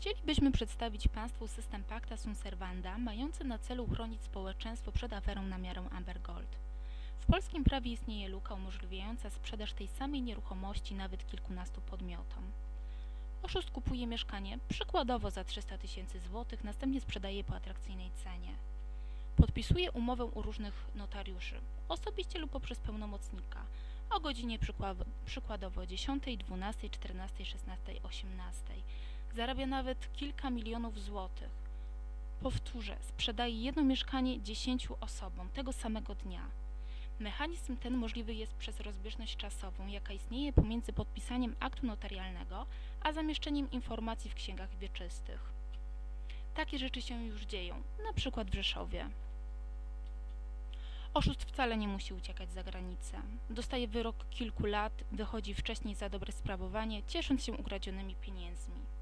Chcielibyśmy przedstawić Państwu system Pacta Sunt Servanda, mający na celu chronić społeczeństwo przed aferą na miarę Amber Gold. W polskim prawie istnieje luka umożliwiająca sprzedaż tej samej nieruchomości nawet kilkunastu podmiotom. Oszust kupuje mieszkanie, przykładowo za 300 tysięcy złotych, następnie sprzedaje po atrakcyjnej cenie. Podpisuje umowę u różnych notariuszy, osobiście lub poprzez pełnomocnika, o godzinie przykła- przykładowo 10, 12, 14, 16, 18. Zarabia nawet kilka milionów złotych. Powtórzę, sprzedaje jedno mieszkanie 10 osobom tego samego dnia. Mechanizm ten możliwy jest przez rozbieżność czasową, jaka istnieje pomiędzy podpisaniem aktu notarialnego, a zamieszczeniem informacji w księgach wieczystych. Takie rzeczy się już dzieją, na przykład w Rzeszowie. Oszust wcale nie musi uciekać za granicę. Dostaje wyrok kilku lat, wychodzi wcześniej za dobre sprawowanie, ciesząc się ukradzionymi pieniędzmi.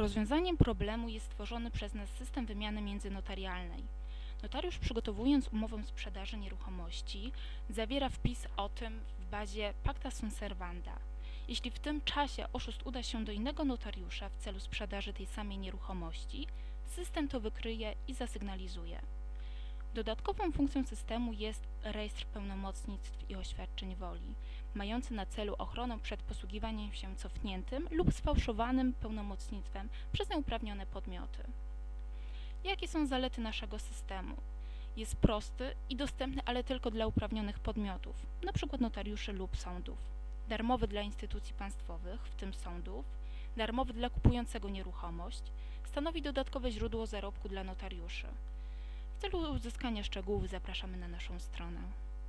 Rozwiązaniem problemu jest stworzony przez nas system wymiany międzynotarialnej. Notariusz przygotowując umowę sprzedaży nieruchomości zawiera wpis o tym w bazie Pacta Sunt Servanda. Jeśli w tym czasie oszust uda się do innego notariusza w celu sprzedaży tej samej nieruchomości, system to wykryje i zasygnalizuje. Dodatkową funkcją systemu jest rejestr pełnomocnictw i oświadczeń woli, mający na celu ochronę przed posługiwaniem się cofniętym lub sfałszowanym pełnomocnictwem przez nieuprawnione podmioty. Jakie są zalety naszego systemu? Jest prosty i dostępny, ale tylko dla uprawnionych podmiotów, np. notariuszy lub sądów. Darmowy dla instytucji państwowych, w tym sądów, darmowy dla kupującego nieruchomość, stanowi dodatkowe źródło zarobku dla notariuszy. W celu uzyskania szczegółów zapraszamy na naszą stronę.